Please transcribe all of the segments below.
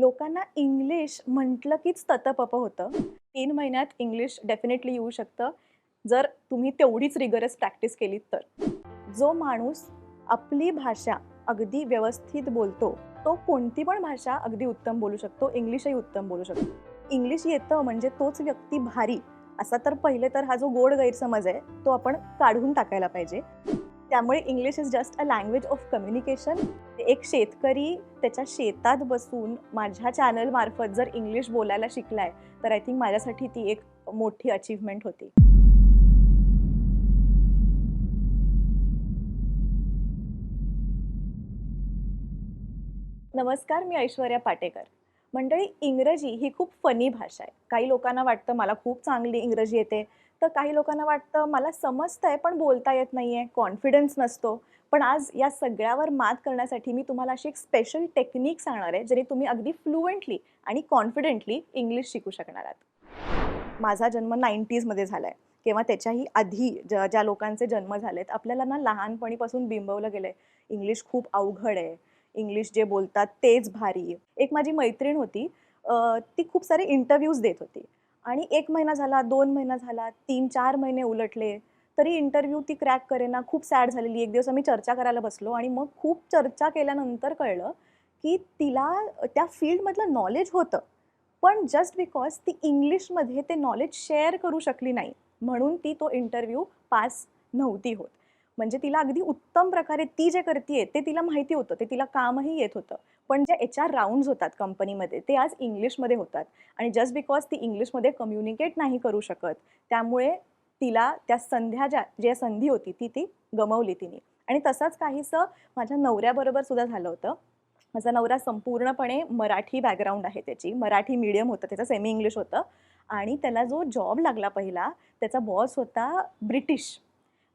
लोकांना इंग्लिश म्हटलं कीच ततपप होतं. तीन महिन्यात इंग्लिश डेफिनेटली येऊ शकतं. जर तुम्ही तेवढीच रिगरस प्रॅक्टिस केलीत तर. जो माणूस आपली भाषा अगदी व्यवस्थित बोलतो तो कोणती पण भाषा अगदी उत्तम बोलू शकतो इंग्लिशही उत्तम बोलू शकतो. इंग्लिश येतं म्हणजे तोच व्यक्ती भारी असा तर पहिले तर हा जो गोड गैरसमज आहे तो आपण काढून टाकायला पाहिजे. त्यामुळे English is just a language of communication एक शेतकरी त्याच्या शेतात बसून माझ्या चॅनलमार्फत जर इंग्लिश बोलायला शिकलाय तर आय थिंक माझ्यासाठी ती एक मोठी अचीवमेंट होती. नमस्कार मी ऐश्वर्या पाटेकर. मंडळी इंग्रजी ही खूप फनी भाषा आहे. काही लोकांना वाटतं मला खूप चांगली इंग्रजी येते तर काही लोकांना वाटतं मला समजतंय पण बोलता येत नाही आहे कॉन्फिडन्स नसतो. पण आज या सगळ्यावर मात करण्यासाठी मी तुम्हाला अशी एक स्पेशल टेक्निक सांगणार आहे ज्याने तुम्ही अगदी फ्लुएंटली आणि कॉन्फिडेंटली इंग्लिश शिकू शकणार आहात. माझा जन्म नाईन्टीजमध्ये झाला आहे किंवा त्याच्याही आधी ज्या ज्या लोकांचे जन्म झालेत आपल्याला ना लहानपणीपासून बिंबवलं गेलं आहे इंग्लिश खूप अवघड आहे. इंग्लिश जे बोलतात तेच भारी. एक माझी मैत्रीण होती. ती खूप सारे इंटरव्ह्यूज देत होती. आणि एक महिना झाला दोन महिना झाला तीन चार महिने उलटले. तरी इंटरव्ह्यू ती क्रॅक करेना. खूप सॅड झालेली. एक दिवस आम्ही चर्चा करायला बसलो आणि मग खूप चर्चा केल्यानंतर कळलं की तिला त्या फील्डमधलं नॉलेज होतं. पण जस्ट बिकॉज ती इंग्लिशमध्ये ते नॉलेज शेअर करू शकली नाही म्हणून ती तो इंटरव्ह्यू पास नव्हती होत. म्हणजे तिला अगदी उत्तम प्रकारे ती जे करते ते तिला माहिती होतं. ते तिला कामही येत होतं. पण जे एच आर राऊंड्स होतात कंपनीमध्ये ते आज इंग्लिशमध्ये होतात. आणि जस्ट बिकॉज ती इंग्लिशमध्ये कम्युनिकेट नाही करू शकत त्यामुळे तिला त्या संध्या ज्या ज्या संधी होती ती ती गमवली तिने. आणि तसंच काहीसं माझ्या नवऱ्याबरोबर सुद्धा झालं होतं. माझा नवरा संपूर्णपणे मराठी बॅकग्राऊंड आहे त्याची. मराठी मीडियम होतं त्याचं सेमी इंग्लिश होतं. आणि त्याला जो जॉब लागला पहिला त्याचा बॉस होता ब्रिटिश.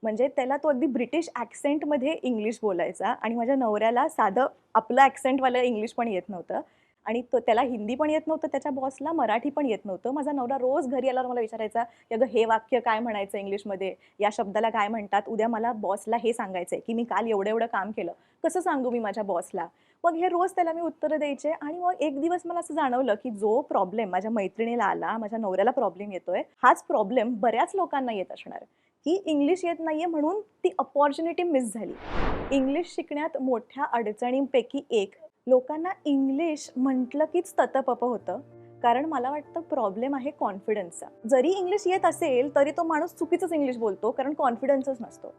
म्हणजे त्याला तो अगदी ब्रिटिश ॲक्सेंटमध्ये इंग्लिश बोलायचा. आणि माझ्या नवऱ्याला साधं आपलं ॲक्सेंटवालं इंग्लिश पण येत नव्हतं. आणि तो त्याला हिंदी पण येत नव्हतं त्याच्या बॉसला मराठी पण येत नव्हतं. माझा नवरा रोज घरी आल्यावर मला विचारायचा की अगं हे वाक्य काय म्हणायचं इंग्लिशमध्ये? या शब्दाला काय म्हणतात? उद्या मला बॉसला हे सांगायचं आहे की मी काल एवढं एवढं काम केलं. कसं सांगू मी माझ्या बॉसला? मग हे रोज त्याला मी उत्तरं द्यायचे आणि मग एक दिवस मला असं जाणवलं की जो प्रॉब्लेम माझ्या मैत्रिणीला आला माझ्या नवऱ्याला प्रॉब्लेम येतोय हाच प्रॉब्लेम बऱ्याच लोकांना येत असणार. की इंग्लिश येत नाहीये म्हणून ती अपॉर्च्युनिटी मिस झाली. इंग्लिश शिकण्यात मोठ्या अडचणींपैकी एक लोकांना इंग्लिश म्हटलं कीच ततपप होतं. कारण मला वाटतं प्रॉब्लेम आहे कॉन्फिडन्सचा जरी इंग्लिश येत असेल तरी तो माणूस चुकीचंच इंग्लिश बोलतो कारण कॉन्फिडन्सच नसतो.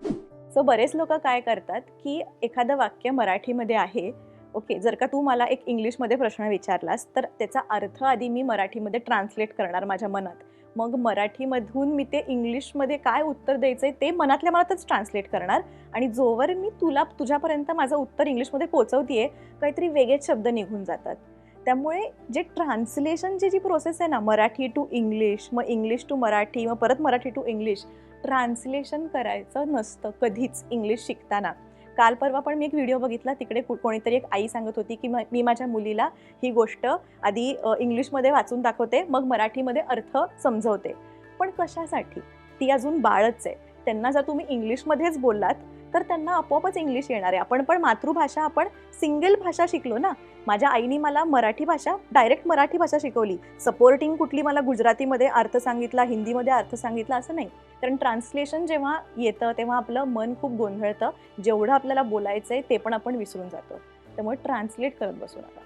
सो बरेच लोक काय करतात की एखादं वाक्य मराठीमध्ये आहे ओके जर का तू मला एक इंग्लिशमध्ये प्रश्न विचारलास तर त्याचा अर्थ आधी मी मराठीमध्ये ट्रान्सलेट करणार माझ्या मनात. मग मराठीमधून मी ते इंग्लिशमध्ये काय उत्तर द्यायचं आहे ते मनातल्या मनातच ट्रान्सलेट करणार. आणि जोवर मी तुला तुझ्यापर्यंत माझं उत्तर इंग्लिशमध्ये पोचवतीये काहीतरी वेगळेच शब्द निघून जातात. त्यामुळे जे ट्रान्सलेशनची जी प्रोसेस आहे ना मराठी टू इंग्लिश मग इंग्लिश टू मराठी मग परत मराठी टू इंग्लिश ट्रान्सलेशन करायचं नसतं कधीच इंग्लिश शिकताना. काल परवा पण मी एक व्हिडिओ बघितला तिकडे कोणीतरी एक आई सांगत होती की मी माझ्या मुलीला ही गोष्ट आधी इंग्लिशमध्ये वाचून दाखवते मग मराठीमध्ये अर्थ समजवते. पण कशासाठी? ती अजून बाळच आहे. त्यांना जर तुम्ही इंग्लिशमध्येच बोललात तर त्यांना आपोआपच इंग्लिश येणार आहे. आपण पण मातृभाषा आपण सिंगल भाषा शिकलो ना माझ्या आईने मला मराठी भाषा डायरेक्ट मराठी भाषा शिकवली. सपोर्टिंग कुठली मला गुजरातीमध्ये अर्थ सांगितला हिंदीमध्ये अर्थ सांगितला असं नाही. कारण ट्रान्सलेशन जेव्हा येतं तेव्हा आपलं मन खूप गोंधळतं. जेवढं आपल्याला बोलायचं आहे ते पण आपण विसरून जातो. त्यामुळे ट्रान्सलेट करत बसू नका.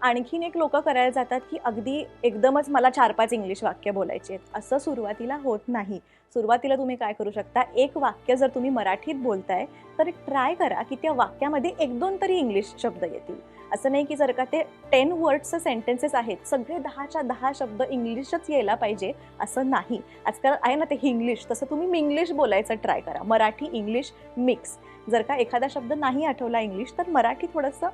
आणखीन एक लोक करायला जातात की अगदी एकदमच मला चार पाच इंग्लिश वाक्य बोलायचे आहेत. असं सुरुवातीला होत नाही. सुरुवातीला तुम्ही काय करू शकता? एक वाक्य जर तुम्ही मराठीत बोलताय तर ट्राय करा की त्या वाक्यामध्ये एक दोन तरी इंग्लिश शब्द येतील. असं नाही की जर का ते टेन वर्ड्सचं सेंटेन्सेस आहेत सगळे दहाच्या दहा शब्द इंग्लिशच यायला पाहिजे असं नाही. आजकाल आहे ना ते इंग्लिश तसं तुम्ही इंग्लिश बोलायचं ट्राय करा. मराठी इंग्लिश मिक्स जर का एखादा शब्द नाही आठवला इंग्लिश तर मराठी थोडंसं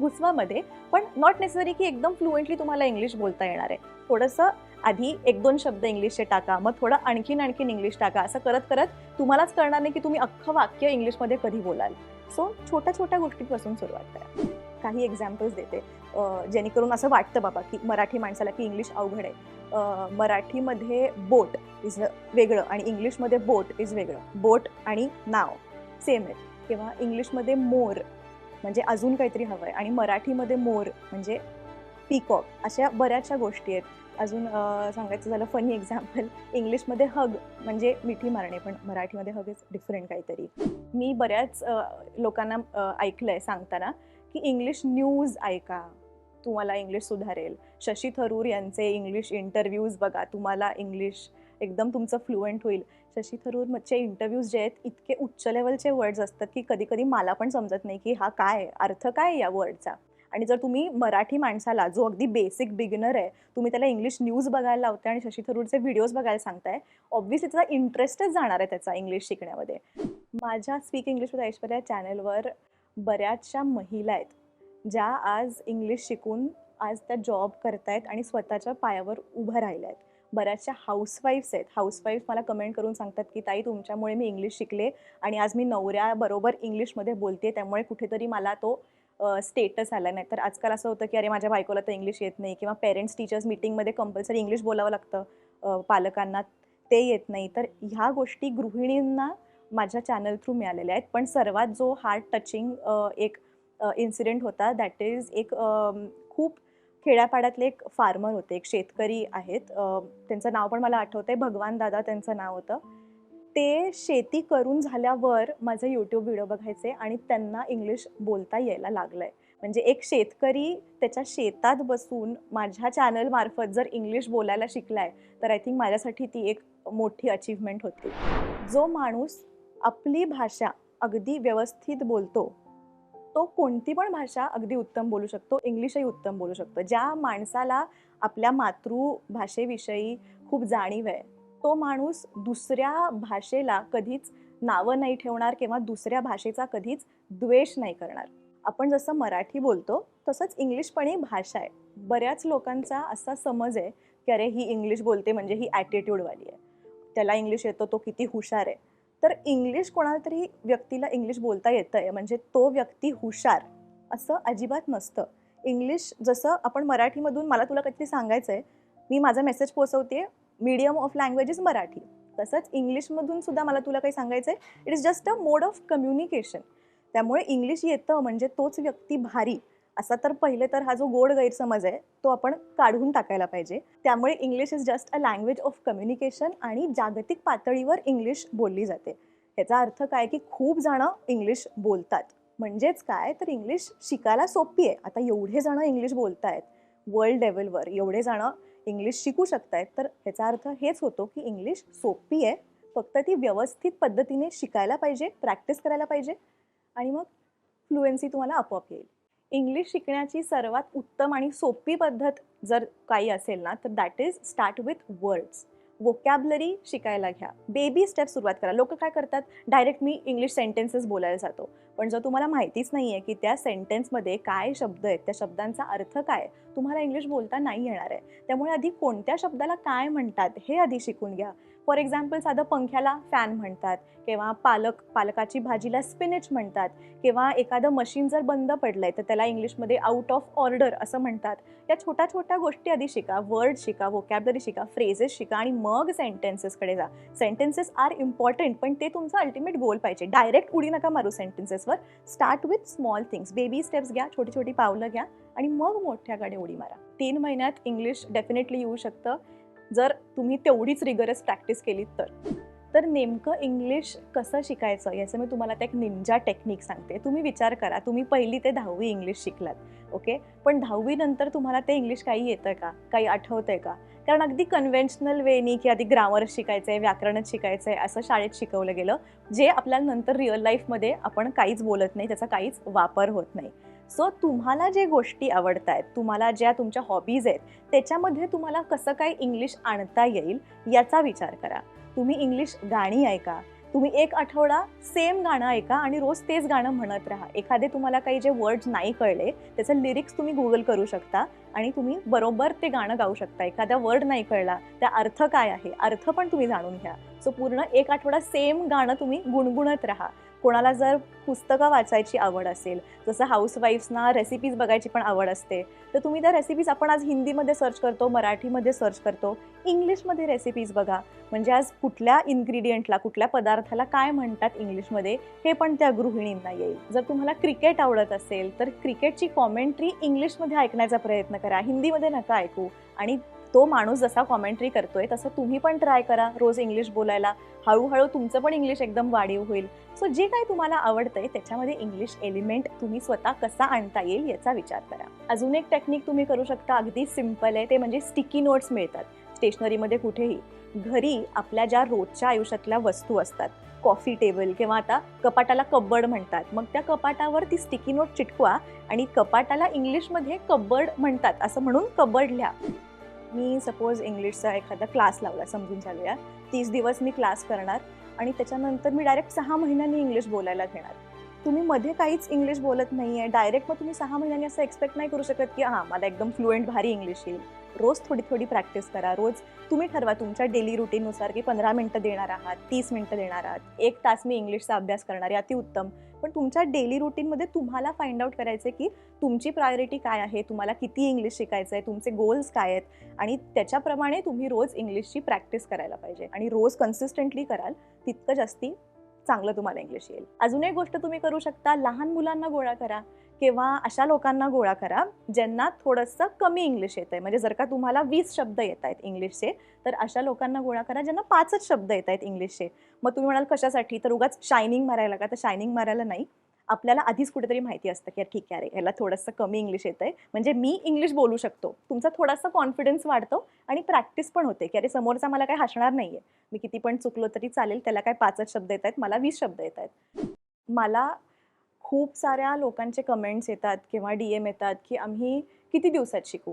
घुसवामध्ये पण नॉट नेसेसरी की एकदम फ्लुएंटली तुम्हाला इंग्लिश बोलता येणार आहे. थोडंसं आधी एक दोन शब्द इंग्लिशचे टाका मग थोडं आणखीन आणखीन इंग्लिश टाका असं करत करत तुम्हालाच कळणार नाही की तुम्ही अख्खं वाक्य इंग्लिशमध्ये कधी बोलाल. सो छोट्या छोट्या गोष्टींपासून सुरुवात करा. काही एक्झाम्पल्स देते. जेणेकरून असं वाटतं बाबा की मराठी माणसाला की इंग्लिश अवघड आहे. मराठीमध्ये बोट इज वेगळं आणि इंग्लिशमध्ये बोट इज वेगळं. बोट आणि नाव सेम आहे. किंवा इंग्लिशमध्ये मोर म्हणजे अजून काहीतरी हवं आहे आणि मराठीमध्ये मोर म्हणजे पीकॉक अशा बऱ्याचशा गोष्टी आहेत. अजून सांगायचं झालं फनी एक्झाम्पल इंग्लिशमध्ये हग म्हणजे मिठी मारणे पण मराठीमध्ये हग इज डिफरंट काहीतरी. मी बऱ्याच लोकांना ऐकलं आहे सांगताना. की इंग्लिश न्यूज ऐका. तुम्हाला इंग्लिश सुधारेल. शशी थरूर यांचे इंग्लिश इंटरव्ह्यूज बघा. तुम्हाला इंग्लिश एकदम तुमचं फ्लुएंट होईल. शशी थरूरचे इंटरव्ह्यूज जे आहेत इतके उच्च लेवलचे वर्ड्स असतात की कधी कधी मला पण समजत नाही की हा काय आहे, अर्थ काय आहे या वर्डचा आणि जर तुम्ही मराठी माणसाला जो अगदी बेसिक बिगिनर आहे तुम्ही त्याला इंग्लिश न्यूज बघायला लावताय आणि शशी थरूरचे व्हिडिओज बघायला सांगताय ऑब्व्हियसली त्याचा इंटरेस्टच जाणार आहे त्याचा इंग्लिश शिकण्यामध्ये. माझ्या स्पीक इंग्लिश विथ ऐश्वर्या चॅनलवर बऱ्याचशा महिला आहेत ज्या आज इंग्लिश शिकून आज त्या जॉब करतायत आणि स्वतःच्या पायावर उभं राहिल्या आहेत. बऱ्याचशा हाऊसवाईफ्स आहेत. हाऊसवाईफ मला कमेंट करून सांगतात की ताई तुमच्यामुळे मी इंग्लिश शिकले आणि आज मी नवऱ्याबरोबर इंग्लिशमध्ये बोलते त्यामुळे कुठेतरी मला तो स्टेटस आला नाही. तर आजकाल असं होतं की अरे माझ्या बायकोला तर इंग्लिश येत नाही. किंवा पेरेंट्स टीचर्स मीटिंगमध्ये कंपल्सरी इंग्लिश बोलावं लागतं पालकांना. ते येत नाही. तर ह्या गोष्टी गृहिणींना माझ्या चॅनल थ्रू मिळालेल्या आहेत. पण सर्वात जो हार्ट टचिंग एक इन्सिडेंट होता दॅट इज एक खूप खेड्यापाड्यातले एक फार्मर होते एक शेतकरी आहेत. त्यांचं नाव पण मला आठवतं आहे भगवान दादा त्यांचं नाव होतं. ते शेती करून झाल्यावर माझे यूट्यूब व्हिडिओ बघायचे आणि त्यांना इंग्लिश बोलता यायला लागलं आहे म्हणजे एक शेतकरी त्याच्या शेतात बसून माझ्या चॅनलमार्फत जर इंग्लिश बोलायला शिकलाय तर आय थिंक माझ्यासाठी ती एक मोठी अचीवमेंट होती. जो माणूस आपली भाषा अगदी व्यवस्थित बोलतो. तो कोणती पण भाषा अगदी उत्तम बोलू शकतो इंग्लिशही उत्तम बोलू शकतो. ज्या माणसाला आपल्या मातृभाषेविषयी खूप जाणीव आहे तो माणूस दुसऱ्या भाषेला कधीच नावं नाही ठेवणार किंवा दुसऱ्या भाषेचा कधीच द्वेष नाही करणार. आपण जसं मराठी बोलतो तसंच इंग्लिश पण ही भाषा आहे. बऱ्याच लोकांचा असा समज आहे की अरे ही इंग्लिश बोलते म्हणजे ही ॲटिट्यूडवाली आहे. त्याला इंग्लिश येतो तो किती हुशार आहे. तर इंग्लिश कोणाला तरी व्यक्तीला इंग्लिश बोलता येतं आहे म्हणजे तो व्यक्ती हुशार असं अजिबात नसतं. इंग्लिश जसं आपण मराठीमधून मला तुला काहीतरी सांगायचं आहे मी माझा मेसेज पोचवते medium of language is Marathi. तसंच इंग्लिशमधून सुद्धा मला तुला काही सांगायचं आहे it is just a mode of communication त्यामुळे इंग्लिश येतं म्हणजे तोच व्यक्ती भारी. असा तर पहिले तर हा जो गोड गैरसमज आहे तो आपण काढून टाकायला पाहिजे. त्यामुळे English is just a language of communication आणि जागतिक पातळीवर इंग्लिश बोलली जाते. ह्याचा अर्थ काय की खूप जणं इंग्लिश बोलतात. म्हणजेच काय? तर इंग्लिश शिकायला सोपी आहे. आता एवढे जणं इंग्लिश बोलतायत वर्ल्ड लेवलवर एवढे जणं इंग्लिश शिकू शकतायत तर ह्याचा अर्थ हेच होतो की इंग्लिश सोपी आहे. फक्त ती व्यवस्थित पद्धतीने शिकायला पाहिजे प्रॅक्टिस करायला पाहिजे आणि मग फ्लुएन्सी तुम्हाला आपोआप येईल. इंग्लिश शिकण्याची सर्वात उत्तम आणि सोपी पद्धत जर काही असेल ना तर that is start with words vocabulary शिकायला घ्या. बेबी स्टेप सुरुवात करा. लोक काय करतात? डायरेक्ट मी इंग्लिश सेंटेन्सेस बोलायला जातो. पण जर तुम्हाला माहितीच नाही आहे की त्या सेंटेन्समध्ये काय शब्द आहेत त्या शब्दांचा अर्थ काय आहे, तुम्हाला इंग्लिश बोलता नाही येणार आहे. त्यामुळे आधी कोणत्या शब्दाला काय म्हणतात हे आधी शिकून घ्या. फॉर एक्झाम्पल साधं पंख्याला फॅन म्हणतात किंवा पालक पालकाची भाजीला स्पिनिच म्हणतात किंवा एखादं मशीन जर बंद पडलं आहे तर त्याला इंग्लिशमध्ये आउट ऑफ ऑर्डर असं म्हणतात. या छोट्या छोट्या गोष्टी आधी शिका वर्ड शिका वोकॅबलरी शिका फ्रेजेस शिका आणि मग सेंटेन्सेसकडे जा. सेंटेन्सेस आर इम्पॉर्टंट पण ते तुमचं अल्टिमेट गोल पाहिजे. डायरेक्ट उडी नका मारू सेंटेन्सेसवर start with small things baby steps घ्या छोटी छोटी पावलं घ्या आणि मग मोठ्याकडे उडी मारा. तीन महिन्यात इंग्लिश डेफिनेटली येऊ शकतं. जर तुम्ही तेवढीच रिगरस प्रॅक्टिस केलीत तर. तर नेमकं इंग्लिश कसं शिकायचं याचं मी तुम्हाला त्या एक निंजा टेक्निक सांगते. तुम्ही विचार करा. तुम्ही पहिली ते दहावी इंग्लिश शिकलात. ओके पण दहावीनंतर तुम्हाला ते इंग्लिश काही येतं का? काही आठवतं आहे का? कारण अगदी कन्व्हेन्शनल वेनी की आधी ग्रामर शिकायचं आहे व्याकरणच शिकायचं आहे असं शाळेत शिकवलं गेलं जे आपल्याला नंतर रिअल लाईफमध्ये आपण काहीच बोलत नाही त्याचा काहीच वापर होत नाही. सो तुम्हाला जे गोष्टी आवडत आहेत तुम्हाला ज्या तुमच्या हॉबीज आहेत त्याच्यामध्ये तुम्हाला कसं काय इंग्लिश आणता येईल याचा विचार करा. तुम्ही इंग्लिश गाणी ऐका. तुम्ही एक आठवडा सेम गाणं ऐका आणि रोज तेच गाणं म्हणत राहा. एखादे तुम्हाला काही जे वर्ड्स नाही कळले त्याचं लिरिक्स तुम्ही गुगल करू शकता आणि तुम्ही बरोबर ते गाणं गाऊ शकता. एखादा वर्ड नाही कळला त्या अर्थ काय आहे? अर्थ पण तुम्ही जाणून घ्या. सो पूर्ण एक आठवडा सेम गाणं तुम्ही गुणगुणत राहा. कोणाला जर पुस्तकं वाचायची आवड असेल जसं हाऊसवाईफ्सना रेसिपीज बघायची पण आवड असते तर तुम्ही त्या रेसिपीज आपण आज हिंदीमध्ये सर्च करतो मराठीमध्ये सर्च करतो इंग्लिशमध्ये रेसिपीज बघा. म्हणजे आज कुठल्या इन्ग्रेडियंटला कुठल्या पदार्थाला काय म्हणतात इंग्लिशमध्ये हे पण त्या गृहिणींना येईल. जर तुम्हाला क्रिकेट आवडत असेल तर क्रिकेटची कॉमेंट्री इंग्लिशमध्ये ऐकण्याचा प्रयत्न करा हिंदीमध्ये नका ऐकू. आणि तो माणूस जसा कॉमेंट्री करतोय तसं तुम्ही पण ट्राय करा रोज इंग्लिश बोलायला. हळूहळू तुमचं पण इंग्लिश एकदम वाढीव होईल. सो जे काही तुम्हाला आवडतंय त्याच्यामध्ये इंग्लिश एलिमेंट तुम्ही स्वतः कसा आणता येईल याचा विचार करा. अजून एक टेक्निक तुम्ही करू शकता अगदी सिंपल आहे ते म्हणजे स्टिकी नोट्स मिळतात. स्टेशनरीमध्ये कुठेही. घरी आपल्या ज्या रोजच्या आयुष्यातल्या वस्तू असतात कॉफी टेबल किंवा आता कपाटाला कब्बड म्हणतात मग त्या कपाटावर ती स्टिकी नोट चिटकवा आणि कपाटाला इंग्लिशमध्ये कब्बड म्हणतात असं म्हणून कब्बड लिहा. मी सपोज इंग्लिशचा एखादा क्लास लावला समजून चालूया. तीस दिवस मी क्लास करणार आणि त्याच्यानंतर मी डायरेक्ट सहा महिन्यांनी इंग्लिश बोलायला घेणार. तुम्ही मध्ये काहीच इंग्लिश बोलत नाही आहे डायरेक्ट मग तुम्ही सहा महिन्यांनी असं एक्सपेक्ट नाही करू शकत की हां मला एकदम फ्लुएंट भारी इंग्लिश येईल. रोज थोडी थोडी प्रॅक्टिस करा. रोज तुम्ही ठरवा तुमच्या डेली रुटीननुसार की पंधरा मिनटं देणार आहात तीस मिनटं देणार आहात. एक तास मी इंग्लिशचा अभ्यास करणार आहे अतिउत्तम पण तुमच्या डेली रुटीनमध्ये तुम्हाला फाइंड आउट करायचं की तुमची प्रायोरिटी काय आहे तुम्हाला किती इंग्लिश शिकायचं आहे तुमचे गोल्स काय आहेत आणि त्याच्याप्रमाणे तुम्ही रोज इंग्लिशची प्रॅक्टिस करायला पाहिजे. आणि रोज कन्सिस्टंटली कराल तितकं जास्ती चांगलं तुम्हाला इंग्लिश येईल. अजून एक गोष्ट तुम्ही करू शकता लहान मुलांना गोळा करा किंवा अशा लोकांना गोळा करा ज्यांना थोडंसं कमी इंग्लिश येत आहे म्हणजे जर का तुम्हाला वीस शब्द येत आहेत इंग्लिशचे तर अशा लोकांना गोळा करा ज्यांना पाचच शब्द येत आहेत इंग्लिशचे मग तुम्ही म्हणाल कशासाठी? तर उगाच शायनिंग मारायला का? तर शायनिंग मारायला नाही. आपल्याला आधीच कुठेतरी माहिती असतं की ठीक आहे अरे याला थोडंसं कमी इंग्लिश येतं आहे म्हणजे मी इंग्लिश बोलू शकतो. तुमचा थोडासा कॉन्फिडन्स वाढतो आणि प्रॅक्टिस पण होते की अरे समोरचा मला काय हसणार नाही आहे मी किती पण चुकलो तरी चालेल त्याला काय पाचच शब्द येत आहेत मला वीस शब्द येत आहेत. मला खूप साऱ्या लोकांचे कमेंट्स येतात किंवा डी एम येतात की आम्ही किती दिवसात शिकू?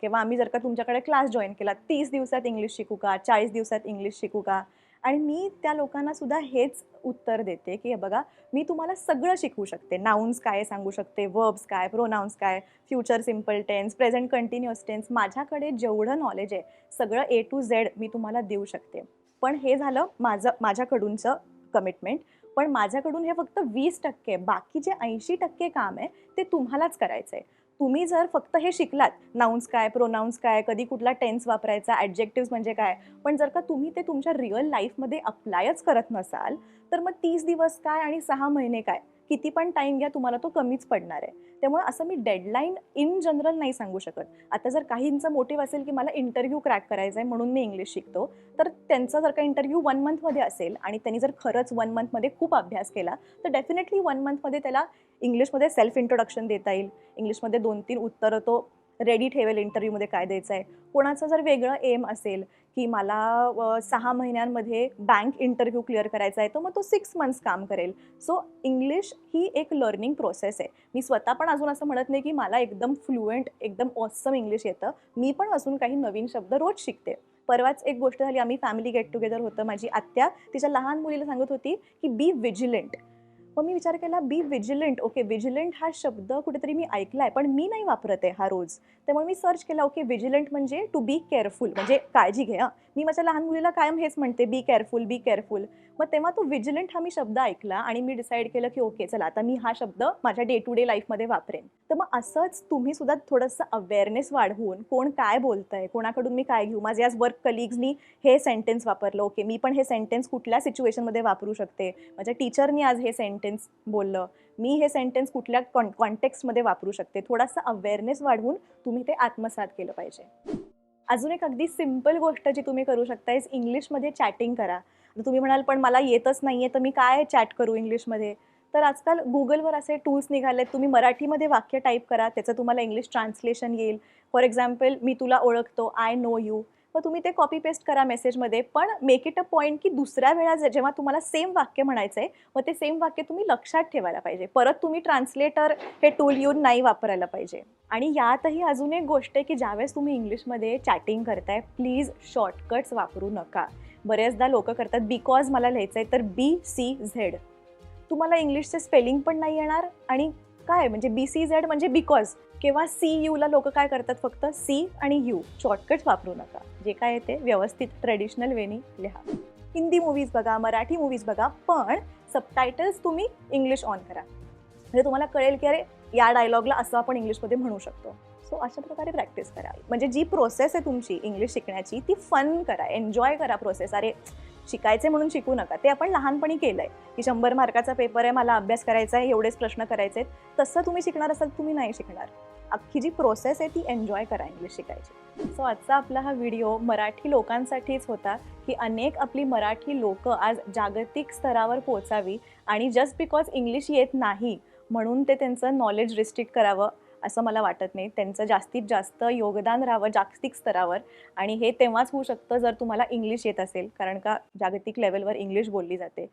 किंवा आम्ही जर का तुमच्याकडे क्लास जॉईन केला तीस दिवसात इंग्लिश शिकू का? चाळीस दिवसात इंग्लिश शिकू का? आणि मी त्या लोकांना सुद्धा हेच उत्तर देते की हे बघा मी तुम्हाला सगळं शिकवू शकते. नाउन्स काय सांगू शकते वर्ब्स काय प्रोनाउन्स काय future simple tense present continuous tense माझ्याकडे जेवढं नॉलेज आहे सगळं ए टू झेड मी तुम्हाला देऊ शकते. पण हे झालं माझं माझ्याकडूनचं कमिटमेंट पण माझ्याकडून हे फक्त वीस टक्के बाकी जे ऐंशी टक्के काम आहे ते तुम्हालाच करायचं आहे तुम्ही जर फक्त हे शिकलात नाउन्स काय प्रोनाउन्स काय कधी कुठला टेन्स वापरायचा ॲडजेक्टिव्ह म्हणजे काय पण जर का तुम्ही ते तुमच्या रिअल लाईफमध्ये अप्लायच करत नसाल तर मग तीस दिवस काय आणि सहा महिने काय? किती पण टाईम घ्या तुम्हाला तो कमीच पडणार आहे. त्यामुळे असं मी डेडलाईन इन जनरल नाही सांगू शकत. आता जर काहींचं मोटिव्ह असेल की मला इंटरव्ह्यू क्रॅक करायचा आहे म्हणून मी इंग्लिश शिकतो तर त्यांचा जर का इंटरव्ह्यू वन मंथमध्ये असेल आणि त्यांनी जर खरंच वन मंथमध्ये खूप अभ्यास केला तर डेफिनेटली वन मंथमध्ये त्याला इंग्लिशमध्ये सेल्फ इंट्रोडक्शन देता येईल. इंग्लिशमध्ये दोन तीन उत्तरं तो रेडी ठेवेल इंटरव्ह्यूमध्ये काय द्यायचं आहे कोणाचं जर वेगळं एम असेल की मला सहा महिन्यांमध्ये बँक इंटरव्ह्यू क्लिअर करायचा आहे तर मग तो सिक्स मंथ्स काम करेल. सो इंग्लिश ही एक लर्निंग प्रोसेस आहे. मी स्वतः पण अजून असं म्हणत नाही की मला एकदम फ्लुएंट एकदम ऑसम इंग्लिश येतं. मी पण अजून काही नवीन शब्द रोज शिकते. परवाच एक गोष्ट झाली आम्ही फॅमिली गेट टुगेदर होतं. माझी आत्या तिच्या लहान मुलीला सांगत होती की बी विजिलंट मग मी विचार केला बी विजिलंट ओके विजिलंट हा शब्द कुठेतरी मी ऐकला आहे पण मी नाही वापरत आहे हा रोज. त्यामुळे मी सर्च केला ओके विजिलंट म्हणजे टू बी केअरफुल म्हणजे काळजी घ्या मी माझ्या लहान मुलीला कायम हेच म्हणते बी केअरफुल बी केअरफुल मग तेव्हा तो विजिलंट हा मी शब्द ऐकला आणि मी डिसाईड केलं की ओके चला आता मी हा शब्द माझ्या डे टू डे लाईफमध्ये वापरेन. तर मग असंच तुम्ही सुद्धा थोडंसं अवेअरनेस वाढवून कोण काय बोलतंय कोणाकडून मी काय घेऊ? माझे आज वर्क कलिग्सनी हे सेंटेन्स वापरलं. ओके मी पण हे सेंटेन्स कुठल्या सिच्युएशनमध्ये वापरू शकते? माझ्या टीचरनी आज हे सेंटेन्स बोललं मी हे सेंटेन्स कुठल्या कॉन कॉन्टेक्स्टमध्ये वापरू शकते? थोडासा अवेअरनेस वाढवून तुम्ही ते आत्मसात केलं पाहिजे. अजून एक अगदी सिंपल गोष्ट जी तुम्ही करू शकता इज इंग्लिशमध्ये चॅटिंग करा. तुम्ही म्हणाल पण मला येतच नाही आहे तर मी काय चॅट करू इंग्लिशमध्ये तर आजकाल गुगलवर असे टूल्स निघालेत. तुम्ही मराठीमध्ये वाक्य टाईप करा त्याचं तुम्हाला इंग्लिश ट्रान्सलेशन येईल. फॉर एक्झाम्पल मी तुला ओळखतो आय नो यू मग तुम्ही ते कॉपी पेस्ट करा मेसेजमध्ये पण मेक इट अ पॉईंट की दुसऱ्या वेळा जेव्हा तुम्हाला सेम वाक्य म्हणायचं आहे मग ते सेम वाक्य तुम्ही लक्षात ठेवायला पाहिजे. परत तुम्ही ट्रान्सलेटर हे टूल येऊन नाही वापरायला पाहिजे. आणि यातही अजून एक गोष्ट आहे की ज्यावेळेस तुम्ही इंग्लिशमध्ये चॅटिंग करताय प्लीज शॉर्टकट्स वापरू नका. बरेचदा लोक करतात बिकॉज मला लिहायचं आहे तर बी सी झेड तुम्हाला इंग्लिशचे स्पेलिंग पण नाही येणार आणि काय? म्हणजे बी सी झेड म्हणजे बिकॉज किंवा सी यूला लोक काय करतात फक्त? सी आणि यू. शॉर्टकट्स वापरू नका. जे काय येते ते व्यवस्थित ट्रेडिशनल वेनी लिहा. हिंदी मूवीज बघा मराठी मूवीज बघा पण सबटायटल्स तुम्ही इंग्लिश ऑन करा. म्हणजे तुम्हाला कळेल की अरे या डायलॉगला असं आपण इंग्लिशमध्ये म्हणू शकतो. सो अशा प्रकारे प्रॅक्टिस करा. म्हणजे जी प्रोसेस आहे तुमची इंग्लिश शिकण्याची ती फन करा. एन्जॉय करा प्रोसेस अरे शिकायचे म्हणून शिकू नका. ते आपण लहानपणी केलं आहे की शंभर मार्काचा पेपर आहे मला अभ्यास करायचा आहे एवढेच प्रश्न करायचे आहेत. तसं तुम्ही शिकणार असाल तुम्ही नाही शिकणार. अख्खी जी प्रोसेस आहे ती एन्जॉय करा इंग्लिश शिकायची. सो आजचा आपला हा व्हिडिओ मराठी लोकांसाठीच होता की अनेक आपली मराठी लोक आज जागतिक स्तरावर पोचावी आणि जस्ट बिकॉज इंग्लिश येत नाही म्हणून ते त्यांचं नॉलेज रिस्ट्रिक्ट करावं असं मला वाटत नाही. त्यांचं जास्तीत जास्त योगदान राहावं जागतिक स्तरावर आणि हे तेव्हाच होऊ शकतं जर तुम्हाला इंग्लिश येत असेल कारण का जागतिक लेवलवर इंग्लिश बोलली जाते.